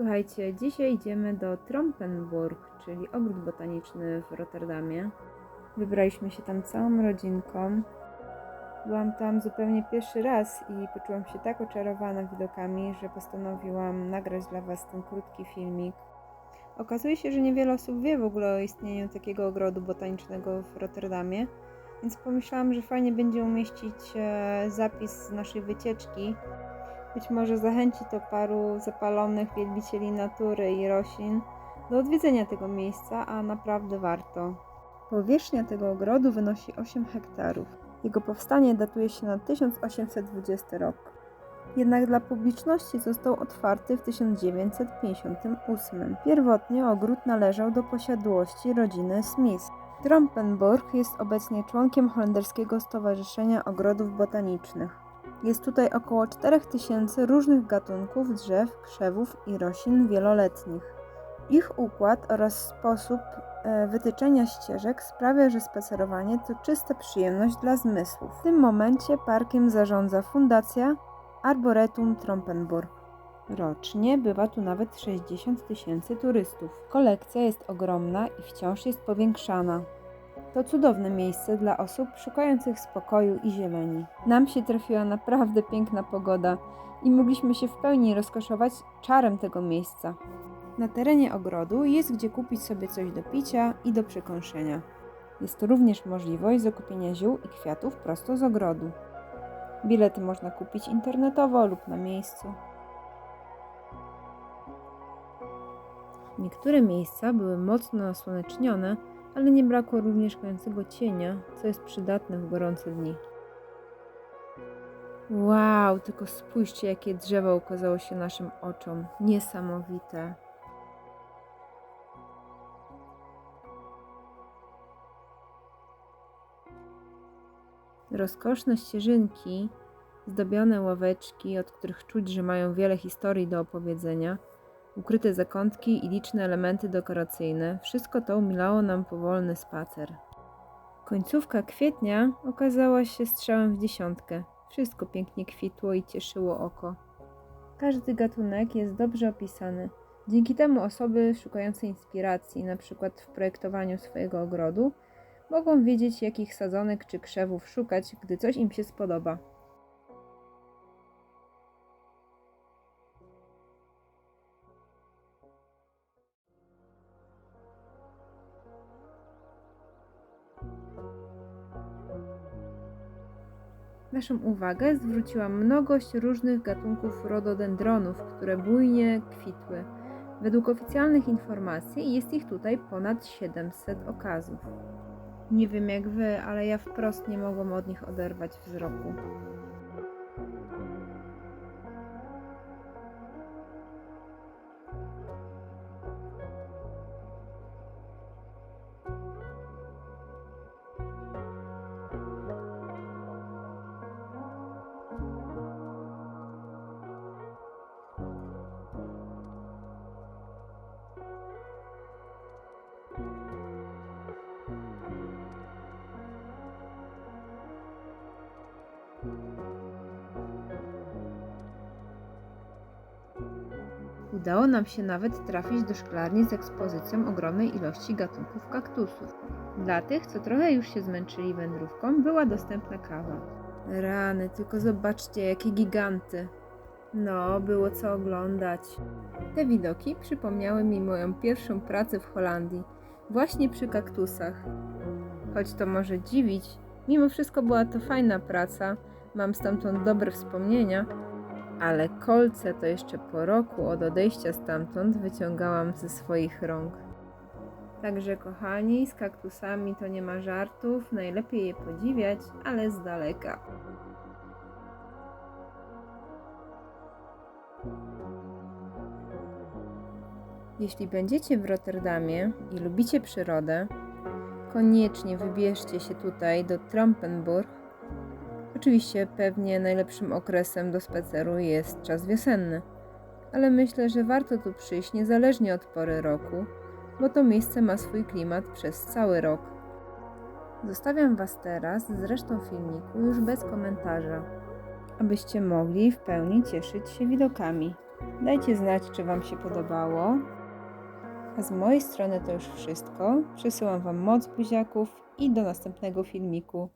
Słuchajcie, dzisiaj idziemy do Trompenburg, czyli ogród botaniczny w Rotterdamie. Wybraliśmy się tam całą rodzinką. Byłam tam zupełnie pierwszy raz i poczułam się tak oczarowana widokami, że postanowiłam nagrać dla Was ten krótki filmik. Okazuje się, że niewiele osób wie w ogóle o istnieniu takiego ogrodu botanicznego w Rotterdamie, więc pomyślałam, że fajnie będzie umieścić e, zapis z naszej wycieczki, być może zachęci to paru zapalonych wielbicieli natury i roślin do odwiedzenia tego miejsca, a naprawdę warto. Powierzchnia tego ogrodu wynosi 8 hektarów. Jego powstanie datuje się na 1820 rok. Jednak dla publiczności został otwarty w 1958. Pierwotnie ogród należał do posiadłości rodziny Smith. Trompenburg jest obecnie członkiem holenderskiego Stowarzyszenia Ogrodów Botanicznych. Jest tutaj około 4000 różnych gatunków drzew, krzewów i roślin wieloletnich. Ich układ oraz sposób e, wytyczenia ścieżek sprawia, że spacerowanie to czysta przyjemność dla zmysłów. W tym momencie parkiem zarządza Fundacja Arboretum Trompenburg. Rocznie bywa tu nawet 60 tysięcy turystów. Kolekcja jest ogromna i wciąż jest powiększana. To cudowne miejsce dla osób szukających spokoju i zieleni. Nam się trafiła naprawdę piękna pogoda i mogliśmy się w pełni rozkoszować czarem tego miejsca. Na terenie ogrodu jest gdzie kupić sobie coś do picia i do przekąszenia. Jest to również możliwość zakupienia ziół i kwiatów prosto z ogrodu. Bilety można kupić internetowo lub na miejscu. Niektóre miejsca były mocno nasłonecznione, ale nie brakło również kojącego cienia, co jest przydatne w gorące dni. Wow, tylko spójrzcie, jakie drzewo ukazało się naszym oczom. Niesamowite. Rozkoszne ścieżynki, zdobione ławeczki, od których czuć, że mają wiele historii do opowiedzenia, ukryte zakątki i liczne elementy dekoracyjne, wszystko to umilało nam powolny spacer. Końcówka kwietnia okazała się strzałem w dziesiątkę. Wszystko pięknie kwitło i cieszyło oko. Każdy gatunek jest dobrze opisany. Dzięki temu osoby szukające inspiracji, na przykład w projektowaniu swojego ogrodu, mogą wiedzieć, jakich sadzonek czy krzewów szukać, gdy coś im się spodoba. Naszą uwagę zwróciła mnogość różnych gatunków rododendronów, które bujnie kwitły. Według oficjalnych informacji jest ich tutaj ponad 700 okazów. Nie wiem jak wy, ale ja wprost nie mogłam od nich oderwać wzroku. Udało nam się nawet trafić do szklarni z ekspozycją ogromnej ilości gatunków kaktusów. Dla tych, co trochę już się zmęczyli wędrówką, była dostępna kawa. Rany, tylko zobaczcie, jakie giganty. No, było co oglądać. Te widoki przypomniały mi moją pierwszą pracę w Holandii, właśnie przy kaktusach. Choć to może dziwić, mimo wszystko była to fajna praca, mam stamtąd dobre wspomnienia, ale kolce to jeszcze po roku od odejścia stamtąd wyciągałam ze swoich rąk. Także kochani, z kaktusami to nie ma żartów, najlepiej je podziwiać, ale z daleka. Jeśli będziecie w Rotterdamie i lubicie przyrodę, koniecznie wybierzcie się tutaj do Trompenburg. Oczywiście pewnie najlepszym okresem do spaceru jest czas wiosenny, ale myślę, że warto tu przyjść niezależnie od pory roku, bo to miejsce ma swój klimat przez cały rok. Zostawiam Was teraz z resztą filmiku już bez komentarza, abyście mogli w pełni cieszyć się widokami. Dajcie znać, czy Wam się podobało. A z mojej strony to już wszystko. Przesyłam Wam moc buziaków i do następnego filmiku.